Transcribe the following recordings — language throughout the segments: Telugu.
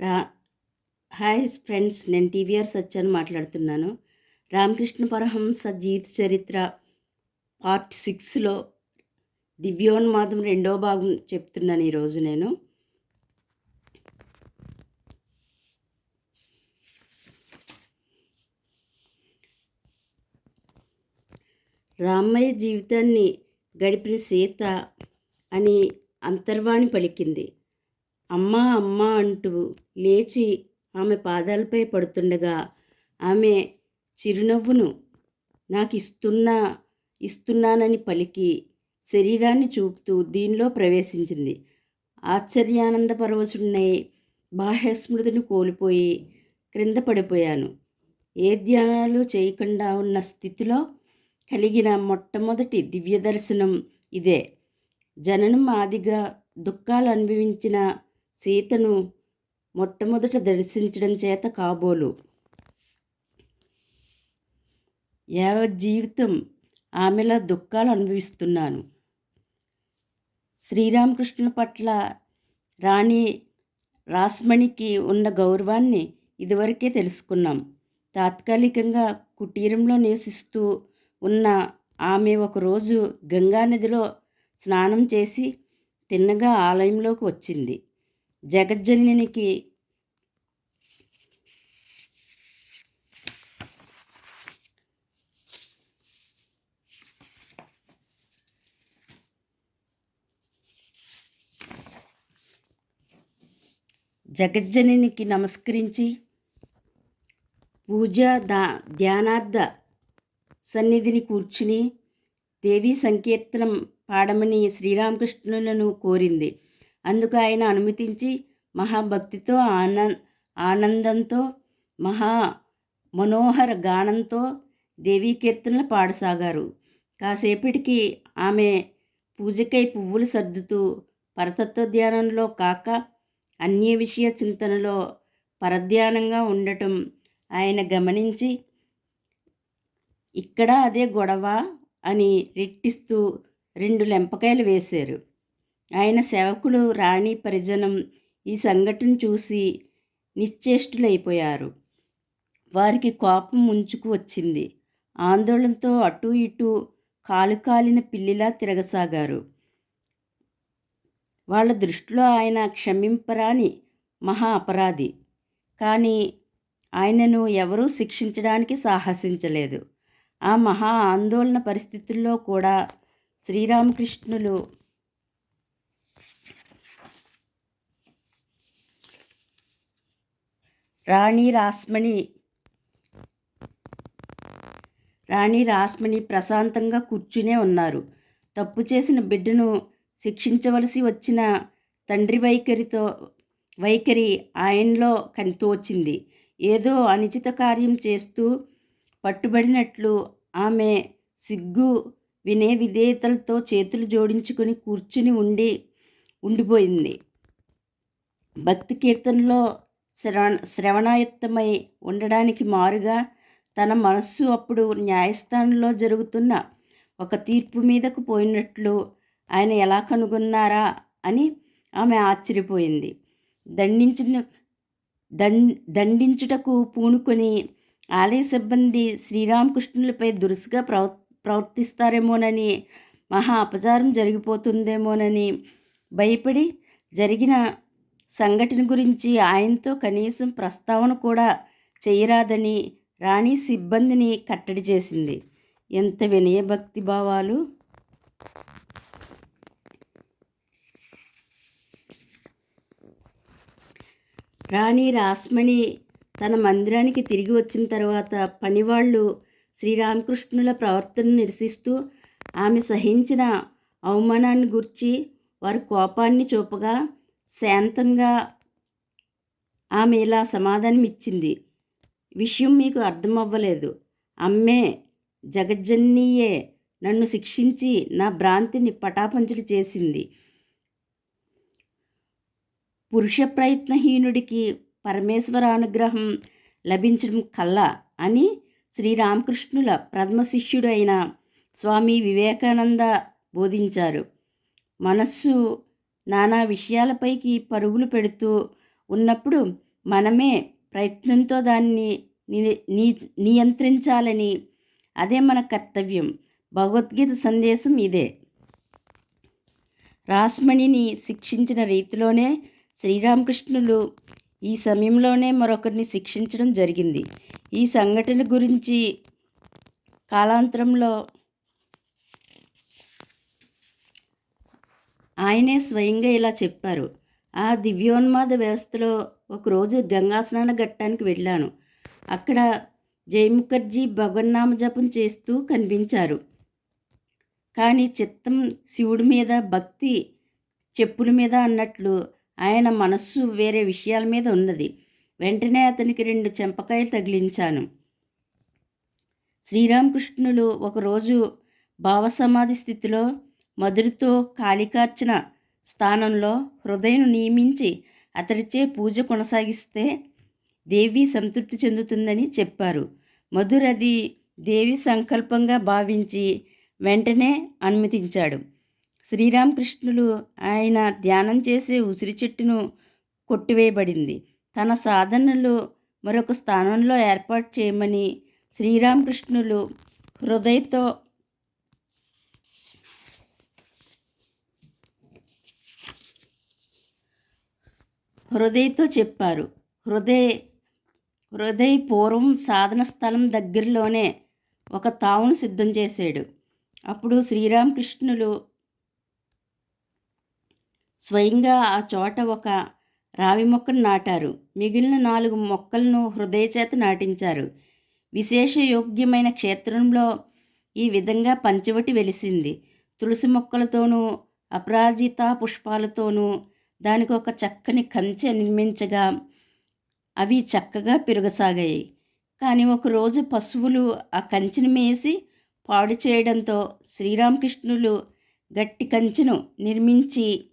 రా హాయ్ ఫ్రెండ్స్ నేను టీవీఆర్ సత్యాన్ని మాట్లాడుతున్నాను. రామకృష్ణ పరహంస జీవిత చరిత్ర పార్ట్ సిక్స్లో దివ్యోన్మాదం రెండో భాగం చెప్తున్నాను ఈరోజు నేను. రామయ్య జీవితాన్ని గడిపిన సీత అని అంతర్వాణి పలికింది. అమ్మా అమ్మా అంటూ లేచి ఆమె పాదాలపై పడుతుండగా ఆమె చిరునవ్వును నాకు ఇస్తున్నా ఇస్తున్నానని పలికి శరీరాన్ని చూపుతూ దీనిలో ప్రవేశించింది. ఆశ్చర్యానంద పరవశుడినై బాహ్యస్మృతిని కోల్పోయి క్రింద పడిపోయాను. ఏ ధ్యానాలు చేయకుండా ఉన్న స్థితిలో కలిగిన మొట్టమొదటి దివ్య దర్శనం ఇదే. జననం ఆదిగా దుఃఖాలు అనుభవించిన సీతను మొట్టమొదట దర్శించడం చేత కాబోలు. యావత్ జీవితం ఆమెలా దుఃఖాలు అనుభవిస్తున్నాను. శ్రీరామకృష్ణుల పట్ల రాణి రాస్మణికి ఉన్న గౌరవాన్ని ఇదివరకే తెలుసుకున్నాం. తాత్కాలికంగా కుటీరంలో నివసిస్తూ ఉన్న ఆమె ఒకరోజు గంగానదిలో స్నానం చేసి తిన్నగా ఆలయంలోకి వచ్చింది. జగజ్జననికి జగజ్జననికి నమస్కరించి పూజ దా ధ్యానార్థ సన్నిధిని కూర్చుని దేవీ సంకీర్తనం పాడమని శ్రీరామకృష్ణులను కోరింది. అందుకు ఆయన అనుమతించి మహాభక్తితో ఆన ఆనందంతో మహా మనోహర గానంతో దేవీ కీర్తనలు పాడసాగారు. కాసేపటికి ఆమె పూజకై పువ్వులు సర్దుతూ పరతత్వ ధ్యానంలో కాక అన్య విషయ చింతనలో పరధ్యానంగా ఉండటం ఆయన గమనించి ఇక్కడ అదే గొడవ అని రెట్టిస్తూ రెండు లెంపకాయలు వేశారు. ఆయన సేవకులు రాణి పరిజనం ఈ సంఘటన చూసి నిశ్చేష్టులైపోయారు. వారికి కోపం ముంచుకు వచ్చింది. ఆందోళనతో అటు ఇటు కాలు కాలిన పిల్లిలా తిరగసాగారు. వాళ్ళ దృష్టిలో ఆయన క్షమింపరాని మహా అపరాధి. కానీ ఆయనను ఎవరూ శిక్షించడానికి సాహసించలేదు. ఆ మహా ఆందోళన పరిస్థితుల్లో కూడా శ్రీరామకృష్ణులు రాణి రాస్మణి. రాణి రాస్మణి ప్రశాంతంగా కూర్చునే ఉన్నారు. తప్పు చేసిన బిడ్డను శిక్షించవలసి వచ్చిన తండ్రి వైఖరితో వైఖరి ఆయనలో కనితోచింది. ఏదో అనిచిత కార్యం చేస్తూ పట్టుబడినట్లు ఆమె సిగ్గు వినే విధేయతలతో చేతులు జోడించుకుని కూర్చుని ఉండి ఉండిపోయింది. భక్తి కీర్తనలో శ్రవణ శ్రవణాయుక్తమై ఉండడానికి మారుగా తన మనస్సు అప్పుడు న్యాయస్థానంలో జరుగుతున్న ఒక తీర్పు మీదకు పోయినట్లు ఆయన ఎలా కనుగొన్నారా అని ఆమె ఆశ్చర్యపోయింది. దండించిన దండించుటకు పూనుకొని ఆలయ సిబ్బంది శ్రీరామకృష్ణులపై దురుసుగా ప్రవ ప్రవర్తిస్తారేమోనని మహా అపచారం జరిగిపోతుందేమోనని భయపడి జరిగిన సంఘటన గురించి ఆయనతో కనీసం ప్రస్తావన కూడా చేయరాదని రాణి సిబ్బందిని కట్టడి చేసింది. ఎంత వినయభక్తి భావాలు. రాణి రాస్మణి తన మందిరానికి తిరిగి వచ్చిన తర్వాత పనివాళ్ళు శ్రీరామకృష్ణుల ప్రవర్తనను నిరసిస్తూ ఆమె సహించిన అవమానాన్ని గుర్చి వారి కోపాన్ని చూపగా శాంతంగా ఆమె ఇలా సమాధానం ఇచ్చింది విషయం మీకు అర్థమవ్వలేదు. అమ్మే జగజ్జన్నీయే నన్ను శిక్షించి నా భ్రాంతిని పటాపంచుడు చేసింది. పురుష ప్రయత్నహీనుడికి పరమేశ్వర అనుగ్రహం లభించడం కల్లా అని శ్రీరామకృష్ణుల ప్రథమ శిష్యుడు అయిన స్వామి వివేకానంద బోధించారు. మనస్సు నానా విషయాలపైకి పరుగులు పెడుతూ ఉన్నప్పుడు మనమే ప్రయత్నంతో దాన్ని నియంత్రించాలని అదే మన కర్తవ్యం. భగవద్గీత సందేశం ఇదే. రాస్మణిని శిక్షించిన రీతిలోనే శ్రీరామకృష్ణులు ఈ సమయంలోనే మరొకరిని శిక్షించడం జరిగింది. ఈ సంఘటన గురించి కాలాంతరంలో ఆయనే స్వయంగా ఇలా చెప్పారు. ఆ దివ్యోన్మాద వ్యవస్థలో ఒకరోజు గంగాస్నాన ఘట్టానికి వెళ్ళాను. అక్కడ జయముఖర్జీ భగవన్నామ జపం చేస్తూ కనిపించారు. కానీ చిత్తం శివుడి మీద భక్తి చెప్పుల మీద అన్నట్లు ఆయన మనస్సు వేరే విషయాల మీద ఉన్నది. వెంటనే అతనికి రెండు చెంపకాయలు తగిలించాను. శ్రీరామకృష్ణులు ఒకరోజు భావసమాధి స్థితిలో మధురితో కాళికార్చన స్థానంలో హృదయం నియమించి అతడిచే పూజ కొనసాగిస్తే దేవి సంతృప్తి చెందుతుందని చెప్పారు. మధురది దేవి సంకల్పంగా భావించి వెంటనే అనుమతించాడు. శ్రీరామకృష్ణులు ఆయన ధ్యానం చేసే ఉసిరి చెట్టును కొట్టివేయబడింది. తన సాధనలు మరొక స్థానంలో ఏర్పాటు చేయమని శ్రీరామకృష్ణులు హృదయతో హృదయతో చెప్పారు. హృదయ హృదయ పూర్వం సాధన స్థలం దగ్గరలోనే ఒక తావును సిద్ధం చేశాడు. అప్పుడు శ్రీరామకృష్ణులు స్వయంగా ఆ చోట ఒక రావి మొక్కను నాటారు. మిగిలిన నాలుగు మొక్కలను హృదయ చేత నాటించారు. విశేష యోగ్యమైన క్షేత్రంలో ఈ విధంగా పంచవటి వెలిసింది. తులసి మొక్కలతోనూ అపరాజిత పుష్పాలతోనూ దానికి ఒక చక్కని కంచె నిర్మించగా అవి చక్కగా పెరగసాగాయి. కానీ ఒకరోజు పశువులు ఆ కంచెను మేసి పాడు చేయడంతో శ్రీరామకృష్ణులు గట్టి కంచెను నిర్మించి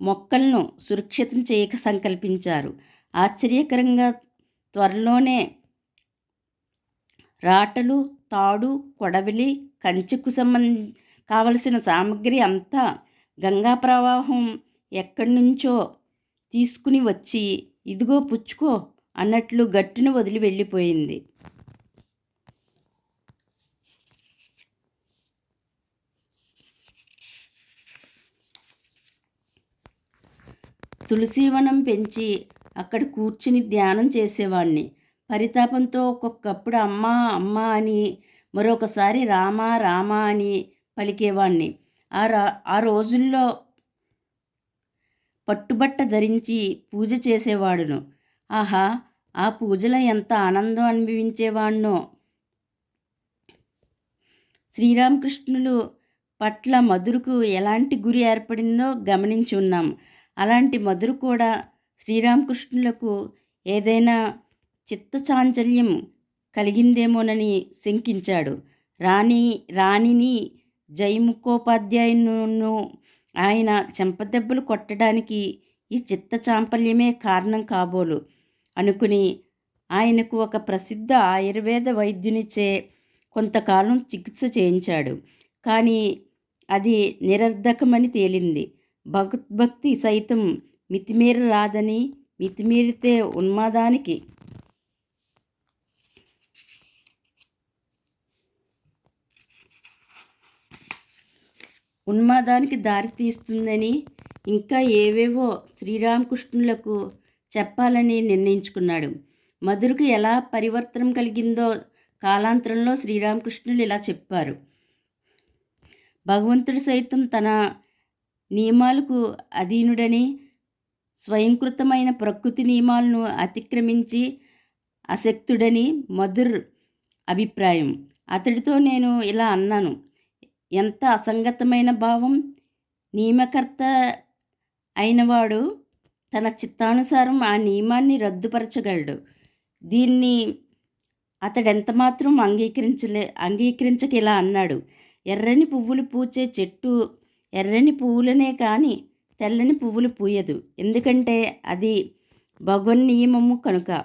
మొక్కలను సురక్షితం చేయక సంకల్పించారు. ఆశ్చర్యకరంగా త్వరలోనే రాటలు తాడు కొడవలి కంచెకు సంబంధ కావలసిన సామగ్రి అంతా గంగా ప్రవాహం ఎక్కడి నుంచో తీసుకుని వచ్చి ఇదిగో పుచ్చుకో అన్నట్లు గట్టును వదిలి వెళ్ళిపోయింది. తులసీవనం పెంచి అక్కడ కూర్చుని ధ్యానం చేసేవాడిని పరితాపంతో ఒక్కొక్కప్పుడు అమ్మా అమ్మా అని మరొకసారి రామా రామా అని పలికేవాణ్ణి. ఆ రా ఆ రోజుల్లో పట్టుబట్ట ధరించి పూజ చేసేవాడును. ఆహా ఆ పూజలో ఎంత ఆనందం అనుభవించేవాణ్ణో. శ్రీరామకృష్ణులు పట్ల మధురకు ఎలాంటి గురి ఏర్పడిందో గమనించి ఉన్నాం. అలాంటి మధురు కూడా శ్రీరామకృష్ణులకు ఏదైనా చిత్తచాంచల్యం కలిగిందేమోనని శంకించాడు. రాణి రాణిని జయముఖోపాధ్యాయును ఆయన చెంపదెబ్బలు కొట్టడానికి ఈ చిత్త చాంపల్యమే కారణం కాబోలు. అనుకుని ఆయనకు ఒక ప్రసిద్ధ ఆయుర్వేద వైద్యునిచే కొంతకాలం చికిత్స చేయించాడు. కానీ అది నిరర్ధకమని తేలింది. భగవద్భక్తి సైతం మితిమీర రాదని మితిమీరితే ఉన్మాదానికి ఉన్మాదానికి దారితీస్తుందని ఇంకా ఏవేవో శ్రీరామకృష్ణులకు చెప్పాలని నిర్ణయించుకున్నాడు. మధురకు ఎలా పరివర్తనం కలిగిందో కాలాంతరంలో శ్రీరామకృష్ణులు ఇలా చెప్పారు. భగవంతుడు సైతం తన నియమాలకు అధీనుడని స్వయంకృతమైన ప్రకృతి నియమాలను అతిక్రమించి అశక్తుడని మధుర్ అభిప్రాయం. అతడితో నేను ఇలా అన్నాను. ఎంత అసంగతమైన భావం. నియమకర్త అయినవాడు తన చిత్తానుసారం ఆ నియమాన్ని రద్దుపరచగలడు. దీన్ని అతడెంత మాత్రం అంగీకరించలే అంగీకరించక ఇలా అన్నాడు. ఎర్రని పువ్వులు పూచే చెట్టు ఎర్రని పువ్వులనే కానీ తెల్లని పువ్వులు పూయదు. ఎందుకంటే అది భగవన్ నియమము కనుక.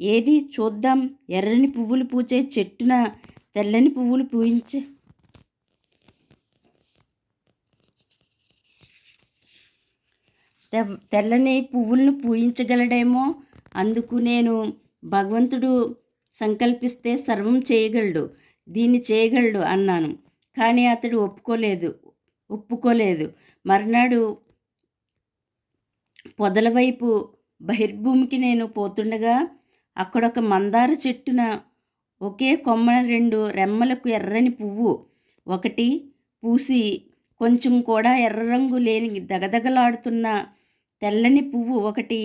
ఏది చూద్దాం. ఎర్రని పువ్వులు పూచే చెట్టున తెల్లని పువ్వులు పూయించే తెల్లని పువ్వులను పూయించగలడేమో అందుకు నేను భగవంతుడు సంకల్పిస్తే సర్వం చేయగలడు. దీన్ని చేయగలడు అన్నాను. కానీ అతడు ఒప్పుకోలేదు ఒప్పుకోలేదు. మర్నాడు పొదల వైపు బహిర్భూమికి నేను పోతుండగా అక్కడొక మందార చెట్టున ఒకే కొమ్మన రెండు రెమ్మలకు ఎర్రని పువ్వు ఒకటి పూసి కొంచెం కూడా ఎర్ర రంగు లేని దగదగలాడుతున్న తెల్లని పువ్వు ఒకటి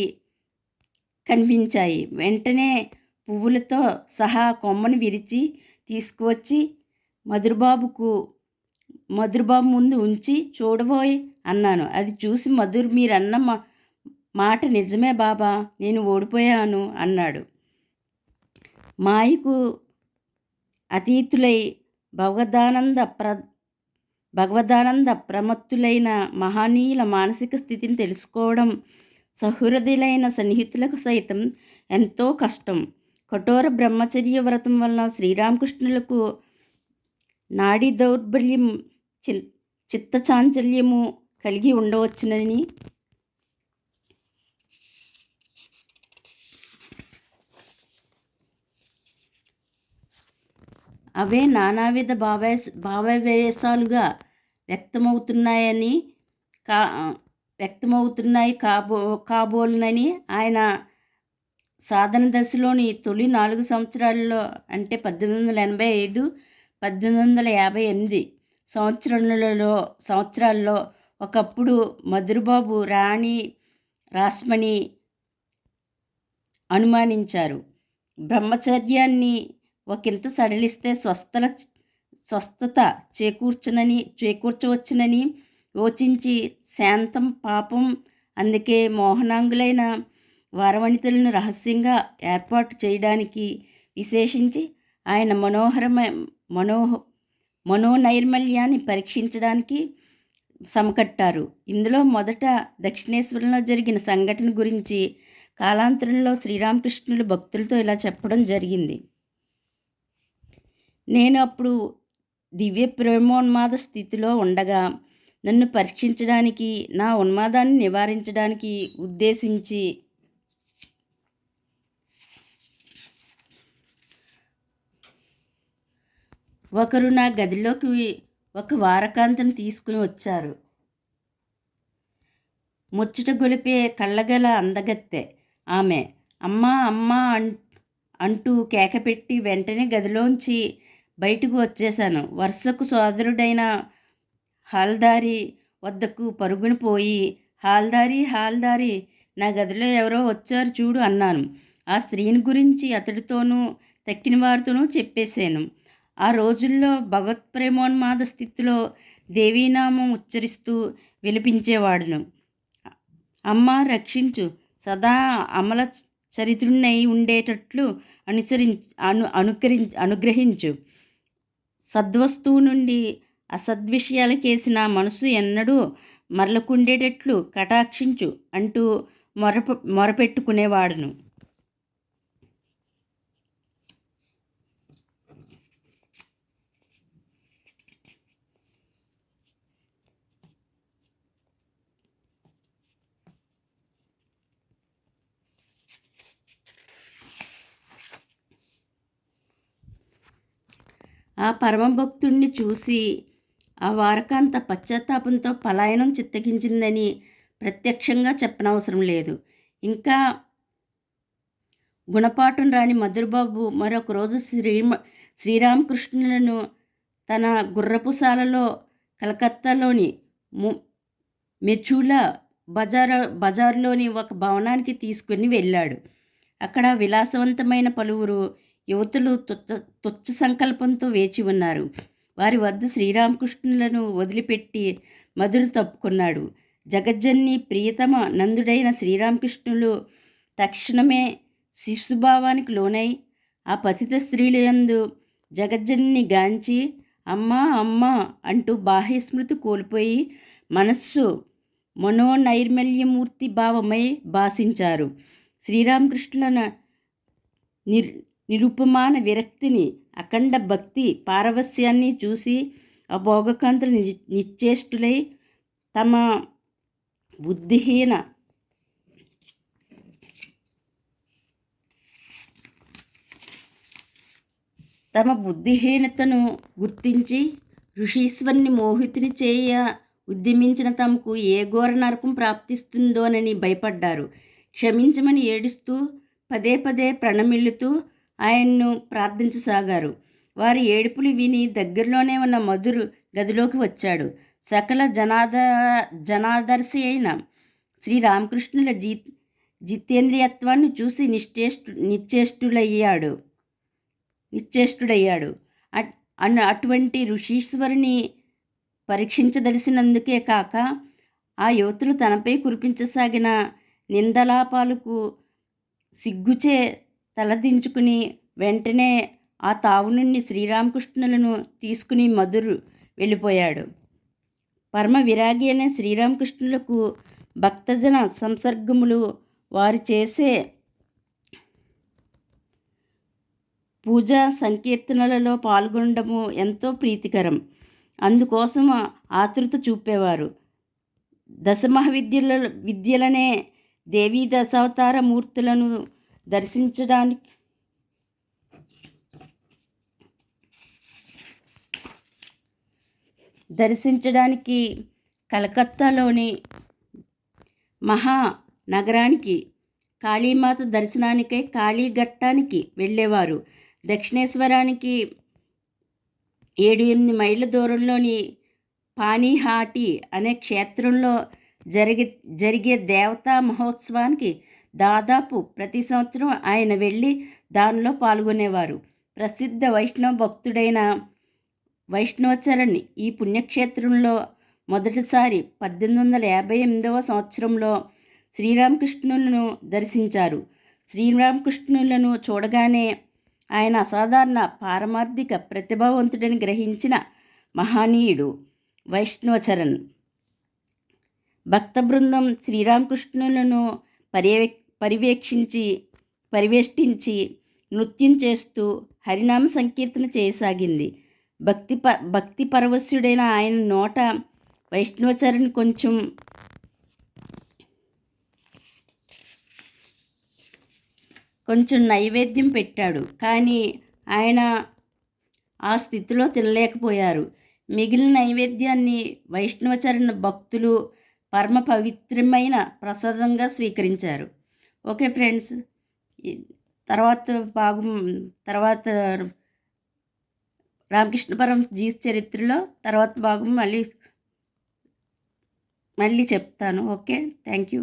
కనిపించాయి. వెంటనే పువ్వులతో సహా కొమ్మను విరిచి తీసుకువచ్చి మధురబాబుకు మధురబాబు ముందు ఉంచి చూడబోయ్ అన్నాను. అది చూసి మధుర్ మీరన్న మా మాట నిజమే బాబా నేను ఓడిపోయాను అన్నాడు. మాయకు అతీతులై భగవదానంద ప్ర భగవదానంద ప్రమత్తులైన మహనీయుల మానసిక స్థితిని తెలుసుకోవడం సహృదులైన సన్నిహితులకు సైతం ఎంతో కష్టం. కఠోర బ్రహ్మచర్య వ్రతం వలన శ్రీరామకృష్ణులకు నాడీ దౌర్బల్యం చి చిత్తచాంచల్యము కలిగి ఉండవచ్చునని అవే నానావిధ భావే భావవేశాలుగా వ్యక్తమవుతున్నాయని కా వ్యక్తమవుతున్నాయి కాబో కాబోలునని ఆయన సాధన దశలోని తొలి నాలుగు సంవత్సరాల్లో అంటే పద్దెనిమిది వందల ఎనభై ఐదు పద్దెనిమిది వందల యాభై ఎనిమిది సంవత్సరాలలో సంవత్సరాల్లో ఒకప్పుడు మధురబాబు రాణి రాస్మణి అనుమానించారు. బ్రహ్మచర్యాన్ని ఒకంత సడలిస్తే స్వస్థల స్వస్థత చేకూర్చునని చేకూర్చవచ్చునని యోచించి శాంతం పాపం అందుకే మోహనాంగులైన వరవణితులను రహస్యంగా ఏర్పాటు చేయడానికి విశేషించి ఆయన మనోహరమ మనోహ మనోనైర్మల్యాన్ని పరీక్షించడానికి సమకట్టారు. ఇందులో మొదట దక్షిణేశ్వరంలో జరిగిన సంఘటన గురించి కాలాంతరంలో శ్రీరామకృష్ణులు భక్తులతో ఇలా చెప్పడం జరిగింది. నేను అప్పుడు దివ్య ప్రేమోన్మాద స్థితిలో ఉండగా నన్ను పరీక్షించడానికి నా ఉన్మాదాన్ని నివారించడానికి ఉద్దేశించి ఒకరు నా గదిలోకి ఒక వారకాంతం తీసుకుని వచ్చారు. ముచ్చట గొలిపే కళ్ళగల అందగత్తె ఆమె అమ్మా అమ్మా అంటూ కేకపెట్టి వెంటనే గదిలోంచి బయటకు వచ్చేశాను వరుసకు సోదరుడైన హాల్దారి వద్దకు పరుగున పోయి హాల్దారి హాల్దారి నా గదిలో ఎవరో వచ్చారు చూడు అన్నాను. ఆ స్త్రీని గురించి అతడితోనూ తక్కిన వారితోనూ చెప్పేశాను. ఆ రోజుల్లో భగవత్ ప్రేమోన్మాద స్థితిలో దేవీనామం ఉచ్చరిస్తూ విలిపించేవాడును అమ్మ రక్షించు. సదా అమల చరిత్రున్నై ఉండేటట్లు అనుసరి అను అనుకరి అనుగ్రహించు. సద్వస్తువు నుండి అసద్విషయాలకేసిన మనసు ఎన్నడూ మరలకుండేటట్లు కటాక్షించు అంటూ మొరపె మొరపెట్టుకునేవాడును. ఆ పరమభక్తుణ్ణి చూసి ఆ వారకాంత పశ్చాత్తాపంతో పలాయనం చిత్తగించిందని ప్రత్యక్షంగా చెప్పనవసరం లేదు. ఇంకా గుణపాఠం రాని మధురబాబు మరొక రోజు శ్రీ శ్రీరామకృష్ణులను తన గుర్రపుశాలలో కలకత్తాలోని మెచూల మెచూలా బజార్ బజార్లోని ఒక భవనానికి తీసుకుని వెళ్ళాడు. అక్కడ విలాసవంతమైన పలువురు యువతులు తుచ్చ తుచ్చ సంకల్పంతో వేచి ఉన్నారు. వారి వద్ద శ్రీరామకృష్ణులను వదిలిపెట్టి మధురు తప్పుకున్నాడు. జగజ్జన్ని ప్రియతమ నందుడైన శ్రీరామకృష్ణులు తక్షణమే శిశుభావానికి లోనై ఆ పతిత స్త్రీలయందు జగజ్జన్ని గాంచి అమ్మా అమ్మా అంటూ బాహ్యస్మృతి కోల్పోయి మనస్సు మనోనైర్మల్యమూర్తి భావమై భాషించారు శ్రీరామకృష్ణుల నిర్ నిరుపమాన విరక్తిని అఖండ భక్తి పారవస్యాన్ని చూసి ఆ భోగకాంతులు నిశ్చేష్టులై తమ బుద్ధిహీన తమ బుద్ధిహీనతను గుర్తించి ఋషీశ్వరుని మోహితుని చేయ ఉద్యమించిన తమకు ఏ ఘోర నరకం ప్రాప్తిస్తుందోనని భయపడ్డారు. క్షమించమని ఏడుస్తూ పదే పదే ప్రణమిల్లుతూ ఆయన్ను ప్రార్థించసాగారు. వారి ఏడుపులు విని దగ్గరలోనే ఉన్న మధురు గదిలోకి వచ్చాడు. సకల జనాద జనాదర్శి అయిన శ్రీరామకృష్ణుల జీ జితేంద్రియత్వాన్ని చూసి నిశ్చేష్టు నిశ్చేష్టులయ్యాడు. నిశ్చేష్టుడయ్యాడు. అన్న అటువంటి ఋషీశ్వరుని పరీక్షించదలిసినందుకే కాక ఆ యువతులు తనపై కురిపించసాగిన నిందలాపాలకు సిగ్గుచే తలదించుకుని వెంటనే ఆ తావు నుండి శ్రీరామకృష్ణులను తీసుకుని మధురు వెళ్ళిపోయాడు. పరమ విరాగి అనే శ్రీరామకృష్ణులకు భక్తజన సంసర్గములు వారు చేసే పూజా సంకీర్తనలలో పాల్గొనడము ఎంతో ప్రీతికరం. అందుకోసం ఆతృత చూపేవారు. దశమహావిద్యల విద్యలనే దేవీ దశావతార మూర్తులను దర్శించడానికి దర్శించడానికి కలకత్తాలోని మహా నగరానికి కాళీమాత దర్శనానికై కాళీఘట్టానికి వెళ్ళేవారు. దక్షిణేశ్వరానికి ఏడు ఎనిమిది మైళ్ళ దూరంలోని పానీహాటి అనే క్షేత్రంలో జరిగే జరిగే దేవతా మహోత్సవానికి దాదాపు ప్రతి సంవత్సరం ఆయన వెళ్ళి దానిలో పాల్గొనేవారు. ప్రసిద్ధ వైష్ణవ భక్తుడైన వైష్ణవచరణ్ ఈ పుణ్యక్షేత్రంలో మొదటిసారి పద్దెనిమిది వందల యాభై ఎనిమిదవ సంవత్సరంలో శ్రీరామకృష్ణులను దర్శించారు. శ్రీరామకృష్ణులను చూడగానే ఆయన అసాధారణ పారమార్థిక ప్రతిభావంతుడని గ్రహించిన మహనీయుడు వైష్ణవచరణ్ భక్త బృందం శ్రీరామకృష్ణులను పర్యవే పర్యవేక్షించి పరివేష్టించి నృత్యం చేస్తూ హరినామ సంకీర్తన చేయసాగింది. భక్తి ప భక్తి పరవశుడైన ఆయన నోట వైష్ణవచరణ్ కొంచెం కొంచెం నైవేద్యం పెట్టాడు. కానీ ఆయన ఆ స్థితిలో తినలేకపోయారు. మిగిలిన నైవేద్యాన్ని వైష్ణవచరణ భక్తులు పరమ పవిత్రమైన ప్రసాదంగా స్వీకరించారు. Okay friends. తర్వాత భాగం తర్వాత రామకృష్ణపురం జీవిత చరిత్రలో తర్వాత భాగం మళ్ళీ మళ్ళీ చెప్తాను. Okay thank you.